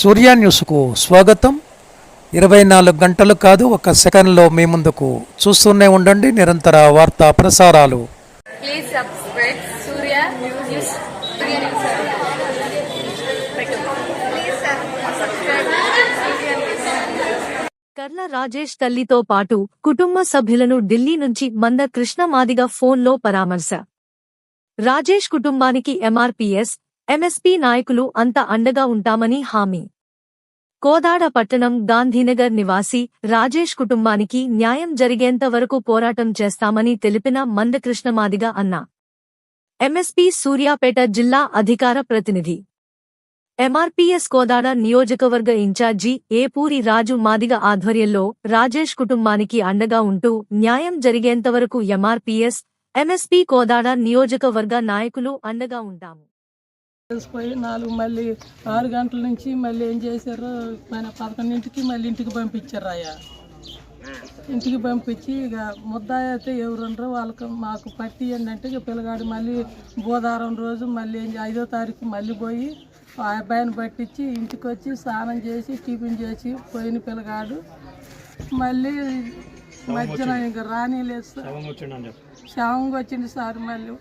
సూర్య న్యూస్కు స్వాగతం. ఇరవై నాలుగు గంటలు కాదు ఒక సెకండ్లో మీ ముందుకు చూస్తూనే ఉండండి నిరంతర వార్తా ప్రసారాలు. కర్ల రాజేష్ తల్లితో పాటు కుటుంబ సభ్యులను ఢిల్లీ నుంచి మంద కృష్ణ మాదిగ ఫోన్లో పరామర్శ. రాజేష్ కుటుంబానికి ఎంఆర్పీఎస్ ఎంఎస్పీ నాయకులు అంత అండగా ఉంటామని హామీ. కోదాడ పట్టణం గాంధీనగర్ నివాసి రాజేష్ కుటుంబానికి న్యాయం జరిగేంత వరకు పోరాటం చేస్తామని తెలిపిన మందకృష్ణమాదిగ అన్న. ఎంఎస్పీ సూర్యాపేట జిల్లా అధికార ప్రతినిధి. ఎంఆర్పీఎస్ కోదాడ నియోజకవర్గ ఇన్ఛార్జి ఏపూరి రాజు మాదిగ ఆధ్వర్యంలో రాజేష్ కుటుంబానికి అండగా ఉంటూ న్యాయం జరిగేంతవరకు ఎంఆర్పీఎస్ ఎంఎస్పీ కోదాడ నియోజకవర్గ నాయకులు అండగా ఉంటాము. కలిసిపోయి నాలుగు మళ్ళీ ఆరు గంటల నుంచి మళ్ళీ ఏం చేశారు? మన పదకొండింటికి మళ్ళీ ఇంటికి పంపించారు అయ్యా ఇంటికి పంపించి ఇక ముద్దాయి అయితే ఎవరుండ్రో వాళ్ళకి మాకు పట్టి ఏంటంటే ఇక పిల్లగాడు మళ్ళీ బుధవారం రోజు మళ్ళీ ఐదో తారీఖు మళ్ళీ పోయి ఆ అబ్బాయిని పట్టించి ఇంటికి వచ్చి స్నానం చేసి టిఫిన్ చేసి పోయిన పిల్లగాడు మళ్ళీ మధ్యాహ్నం ఇంకా రానిలేదు సార్. శవంగా వచ్చింది సార్ మళ్ళీ.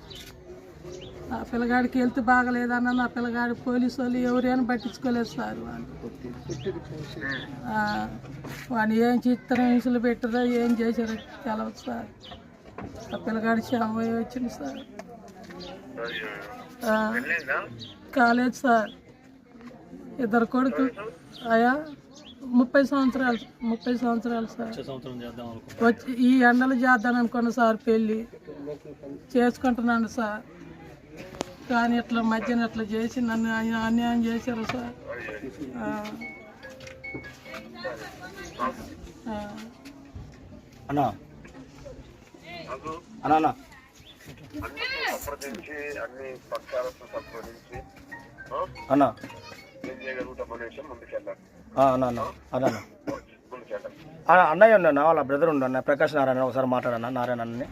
ఆ పిల్లగాడికి హెల్త్ బాగలేదన్న నా పిల్లగాడి పోలీసు వాళ్ళు ఎవరైనా పట్టించుకోలేదు సార్ వాళ్ళు. వాడిని ఏం చిత్రం హింసలు పెట్టారో ఏం చేశారో తెలవదు సార్. ఆ పిల్లగాడి అయి వచ్చింది సార్. కాలేదు సార్. ఇద్దరు కొడుకు అయా ముప్పై సంవత్సరాలు ముప్పై సంవత్సరాలు సార్. వచ్చి ఈ ఎండలు చేద్దాం అనుకున్న సార్ పెళ్ళి. చేసుకుంటున్నాను సార్. కానీ ఇట్లా మధ్యన ఇట్లా చేసి నన్ను అన్య- అన్యాయం చేశారు సార్. అన్నా. అన్నా అన్నా. సంప్రదించి పక్షాలతో సంప్రదించి అన్నయ్య ఉన్నా వాళ్ళ బ్రదర్ ఉన్నా ప్రకాష్ నారాయణ ఒకసారి మాట్లాడన్నా నారాయణ అన్నని.